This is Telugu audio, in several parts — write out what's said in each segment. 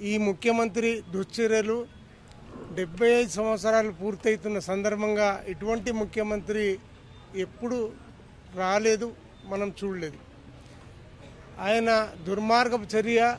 ఈ ముఖ్యమంత్రి దుశ్చర్యలు డెబ్బై ఐదు సంవత్సరాలు పూర్తవుతున్న సందర్భంగా ఇటువంటి ముఖ్యమంత్రి ఎప్పుడు రాలేదు మనం చూడలేదు. ఆయన దుర్మార్గపు చర్య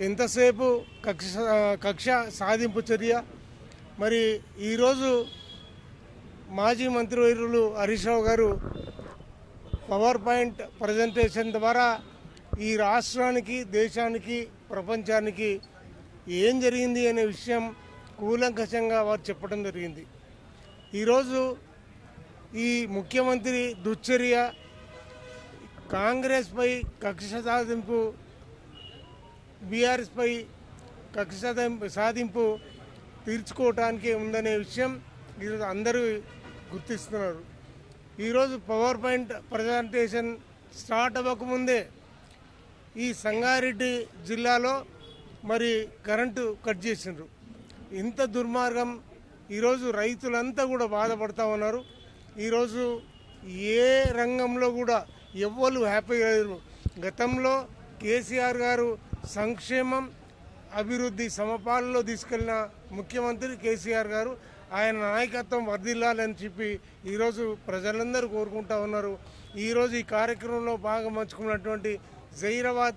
ఎంతసేపు కక్ష కక్ష సాధింపు చర్య మరి ఈరోజు మాజీ మంత్రివర్యులు హరీష్ రావు గారు పవర్ పాయింట్ ప్రజెంటేషన్ ద్వారా ఈ రాష్ట్రానికి దేశానికి ప్రపంచానికి ఏం జరిగింది అనే విషయం కూలంకషంగా వారు చెప్పడం జరిగింది. ఈరోజు ఈ ముఖ్యమంత్రి దుశ్చర్య కాంగ్రెస్పై కక్ష సాధింపు బీఆర్ఎస్పై కక్ష సాధింపు సాధింపు తీర్చుకోవటానికి ఉందనే విషయం ఈరోజు అందరూ గుర్తిస్తున్నారు. ఈరోజు పవర్ పాయింట్ ప్రజెంటేషన్ స్టార్ట్ అవ్వకముందే ఈ సంగారెడ్డి జిల్లాలో మరి కరెంటు కట్ చేసిండ్రు. ఇంత దుర్మార్గం ఈరోజు రైతులంతా కూడా బాధపడతా ఉన్నారు. ఈరోజు ఏ రంగంలో కూడా ఎవ్వరు హ్యాపీ లేరు. గతంలో కేసీఆర్ గారు సంక్షేమం అభివృద్ధి సమపాలలో తీసుకెళ్ళిన ముఖ్యమంత్రి కేసీఆర్ గారు ఆయన నాయకత్వం వర్ధిల్లాలని చెప్పి ఈరోజు ప్రజలందరూ కోరుకుంటా ఉన్నారు. ఈరోజు ఈ కార్యక్రమంలో భాగం పంచుకున్నటువంటి జైరాబాద్